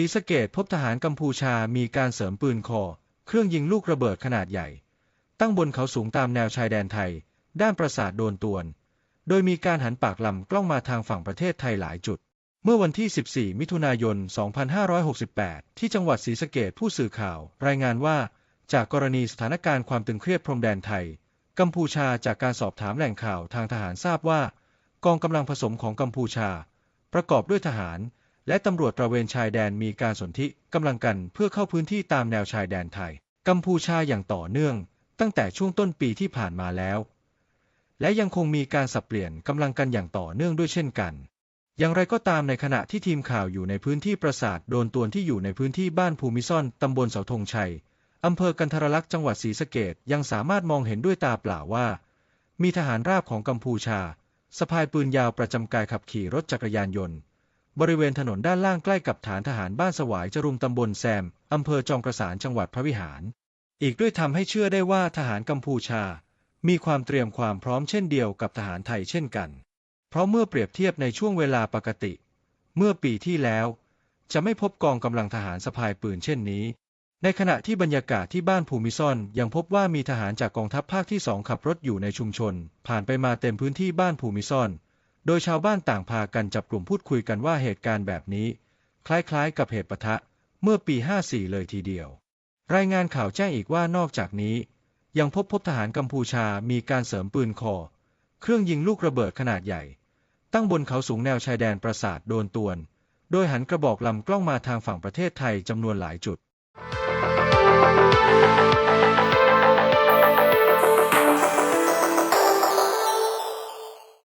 ศรีสะเกดพบทหารกัมพูชามีการเสริมปืนคอ เครื่องยิงลูกระเบิดขนาดใหญ่ ตั้งบนเขาสูงตามแนวชายแดนไทย ด้านปราสาทโดนตวน โดยมีการหันปากลำกล้องมาทางฝั่งประเทศไทยหลายจุด เมื่อวันที่ 14 มิถุนายน 2568 ที่จังหวัดศรีสะเกดผู้สื่อข่าว รายงานว่า จากกรณีสถานการณ์ความตึงเครียดพรมแดนไทย กัมพูชาจากการสอบถามแหล่งข่าวทางทหารทราบว่า กองกำลังผสมของกัมพูชา ประกอบด้วยทหาร และตำรวจตระเวนชายแดนมีการสนธิกำลังกันเพื่อเข้าพื้นที่ตามแนวชายแดนไทย กัมพูชาอย่างต่อเนื่อง ตั้งแต่ช่วงต้นปีที่ผ่านมาแล้ว และยังคงมีการสับเปลี่ยนกำลังกันอย่างต่อเนื่องด้วยเช่นกัน อย่างไรก็ตามในขณะที่ทีมข่าวอยู่ในพื้นที่ปราสาทโดนตวนที่อยู่ในพื้นที่บ้านภูมิซ่อนตำบลเสาธงชัยอำเภอกันทรลักษณ์จังหวัดศรีสะเกดยังสามารถมองเห็นด้วยตาเปล่าว่า มีทหารราบของกัมพูชาสะพายปืนยาวประจำกายขับขี่รถจักรยานยนต์ บริเวณถนนด้านล่างใกล้กับฐานทหารบ้านสวายจรุมตำบลแซม อำเภอจอมกระสานจังหวัดพระวิหาร อีกด้วยทำให้เชื่อได้ว่าทหารกัมพูชา มีความเตรียมความพร้อมเช่นเดียวกับทหารไทยเช่นกัน เพราะเมื่อเปรียบเทียบในช่วงเวลาปกติ เมื่อปีที่แล้ว จะไม่พบกองกำลังทหารสะพายปืนเช่นนี้ ในขณะที่บรรยากาศที่บ้านภูมิซ่อนยังพบว่ามีทหารจากกองทัพภาคที่สองขับรถอยู่ในชุมชน ผ่านไปมาเต็มพื้นที่บ้านภูมิซ่อน โดยชาวบ้านต่างพากันจับกลุ่มพูดคุยกันว่าเหตุการณ์แบบนี้ คล้ายๆ กับเหตุปะทะเมื่อปี 54 เลยทีเดียว รายงานข่าวแจ้งอีกว่านอกจากนี้ ยังพบพบทหารกัมพูชามีการเสริมปืนคอ เครื่องยิงลูกระเบิดขนาดใหญ่ ตั้งบนเขาสูงแนวชายแดนปราสาทโดนตวน โดยหันกระบอกลำกล้องมาทางฝั่งประเทศไทยจำนวนหลายจุด